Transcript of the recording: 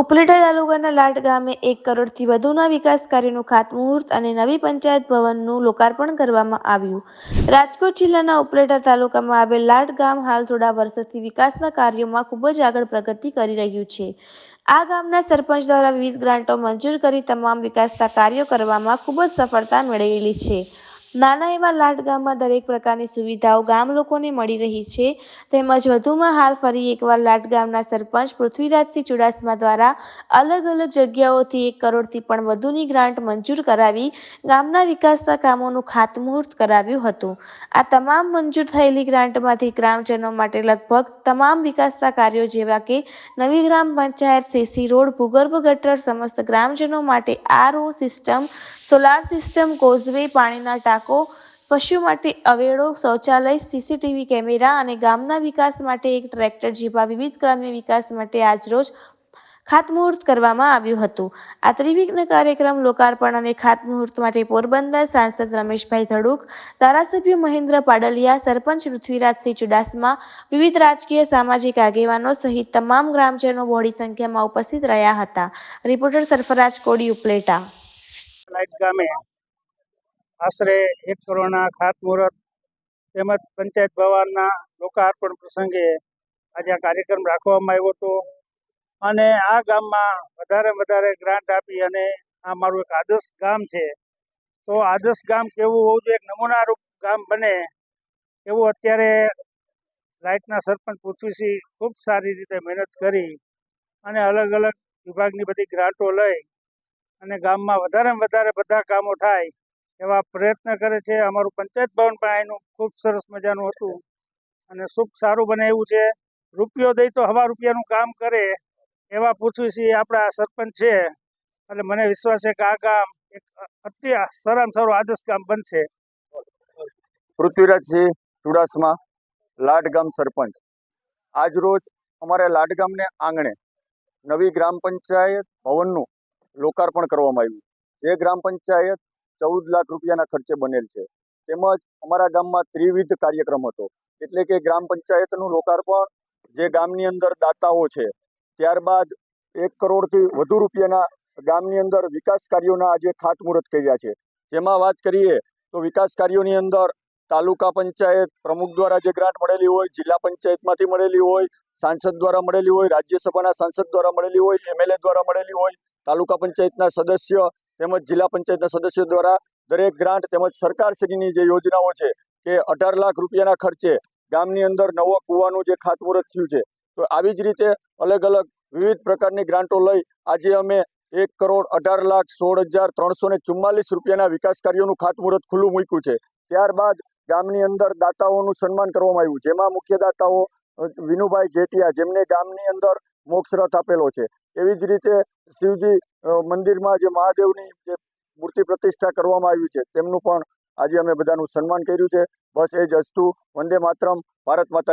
ઉપલેટા તાલુકાના લાટ ગામે એક કરોડથી વધુના વિકાસ કાર્યનું ખાતમુહૂર્ત અને નવી પંચાયત ભવનનું લોકાર્પણ કરવામાં આવ્યું. રાજકોટ જિલ્લાના ઉપલેટા તાલુકામાં આવેલ લાટ ગામ હાલ થોડા વર્ષોથી વિકાસના કાર્યોમાં ખૂબ જ આગળ પ્રગતિ કરી રહ્યું છે. આ ગામના સરપંચ દ્વારા વિવિધ ગ્રાન્ટો મંજૂર કરી તમામ વિકાસના કાર્યો કરવામાં ખૂબ જ સફળતા મેળવેલી છે. નાના એવા લાટ ગામમાં દરેક પ્રકારની સુવિધાઓ ગામ લોકોને મળી રહી છે. તેમજ વધુમાં હાલ ફરી એકવાર લાટ ગામના સરપંચ પૃથ્વીરાજસિંહ ચુડાસમા દ્વારા અલગ અલગ જગ્યાઓથી એક કરોડથી પણ વધુની ગ્રાન્ટ મંજૂર કરાવી ગામના વિકાસના કામોનું ખાતમુહૂર્ત કરાવ્યું હતું. આ તમામ મંજૂર થયેલી ગ્રાન્ટમાંથી ગ્રામજનો માટે લગભગ તમામ વિકાસના કાર્યો જેવા કે નવી ગ્રામ પંચાયત, સીસી રોડ, ભૂગર્ભ ગટર, સમસ્ત ગ્રામજનો માટે RO system, solar system, causeway, પાણીના ટાંકો પશુ માટે અવેડો, શૌચાલય, સીસીટીવી કેમેરા અને ગામના વિકાસ માટે એક ટ્રેક્ટર જેવા વિવિધ ગ્રામ્ય વિકાસ માટે આજરોજ ખાતમુહૂર્ત કરવામાં આવ્યું હતું. આ ત્રિવિઘ્ન કાર્યક્રમ લોકાર્પણ અને ખાતમુહૂર્ત માટે પોરબંદર સાંસદ રમેશભાઈ ધડુક, ધારાસભ્ય મહેન્દ્ર પાડલિયા, સરપંચ પૃથ્વીરાજસિંહ ચુડાસમા, વિવિધ રાજકીય સામાજિક આગેવાનો સહિત તમામ ગ્રામજનો બહોળી સંખ્યામાં ઉપસ્થિત રહ્યા હતા. રિપોર્ટર સરફરાજ કોડી ઉપલેટા આશરે એક કરોડના ખાતમુહૂર્ત તેમજ પંચાયત ભવનના લોકાર્પણ પ્રસંગે આજે આ કાર્યક્રમ રાખવામાં આવ્યો હતો. અને આ ગામમાં વધારે વધારે ગ્રાન્ટ આપી અને આ મારું એક આદર્શ ગામ છે. તો આદર્શ ગામ કેવું હોવું જોઈએ? એક નમૂનારૂપ ગામ બને એવું અત્યારે લાઇટના સરપંચ પૃથ્વીસિંહ ખૂબ સારી રીતે મહેનત કરી અને અલગ અલગ વિભાગની બધી ગ્રાન્ટો લઈ અને ગામમાં વધારેમાં વધારે બધા કામો થાય એવા પ્રયત્ન કરે છે. અમારું પંચાયત ભવન પણ અહીંનું ખૂબ સરસ મજાનું હતું અને ખૂબ સારું બને એવું છે. રૂપિયો દઈ તો હવા રૂપિયાનું કામ કરે એવા પૃથ્વીસિંહ આપણા સરપંચ છે. એટલે મને વિશ્વાસ છે કે આ કામ એક અતિ સારામાં સારું આદર્શ કામ બનશે. પૃથ્વીરાજસિંહ ચુડાસમા, લાડગામ સરપંચ. આજરોજ અમારે લાડગામને આંગણે નવી ગ્રામ પંચાયત ભવનનું લોકાર્પણ કરવામાં આવ્યું. જે ગ્રામ પંચાયત ચૌદ લાખ રૂપિયાના ખર્ચે બનેલ છે. તેમજ અમારા ગામમાં ત્રિવિધ કાર્યક્રમ હતો. એટલે કે ગ્રામ પંચાયતનું લોકાર્પણ જે ગામની અંદર દાતાઓ છે, ત્યારબાદ એક કરોડથી વધુ રૂપિયાના ગામની અંદર વિકાસ કાર્યોના આજે ખાતમુહૂર્ત કર્યા છે. જેમાં વાત કરીએ તો વિકાસ કાર્યોની અંદર તાલુકા પંચાયત પ્રમુખ દ્વારા જે ગ્રાન્ટ મળેલી હોય, જિલ્લા પંચાયતમાંથી મળેલી હોય, સાંસદ દ્વારા મળેલી હોય, રાજ્યસભાના સાંસદ દ્વારા મળેલી હોય, એમએલએ દ્વારા મળેલી હોય, તાલુકા પંચાયતના સદસ્ય તેમજ જિલ્લા પંચાયતના સદસ્યો દ્વારા દરેક ગ્રાન્ટ તેમજ સરકારશ્રીની જે યોજનાઓ છે કે અઢાર લાખ રૂપિયાના ખર્ચે ગામની અંદર નવો કૂવાનું જે ખાતમુહૂર્ત થયું છે, તો આવી જ રીતે અલગ અલગ વિવિધ પ્રકારની ગ્રાન્ટો લઈ આજે અમે એક કરોડ અઢાર લાખ સોળ હજાર ત્રણસો ને ચુમ્માલીસ રૂપિયાના વિકાસ કાર્યોનું ખાતમુહૂર્ત ખુલ્લું મૂક્યું છે. ત્યારબાદ ગામની અંદર દાતાઓનું સન્માન કરવામાં આવ્યું, જેમાં મુખ્ય દાતાઓ વિનુભાઈ ઘેટિયા જેમને ગામની અંદર મોક્ષ રથ આપેલો છે. એવી જ રીતે શિવજી મંદિરમાં જે મહાદેવની જે મૂર્તિ પ્રતિષ્ઠા કરવામાં આવી છે, તેમનું પણ આજે અમે બધાનું સન્માન કર્યું છે. બસ એ જ અસ્તુ. વંદે માતરમ. ભારત માતા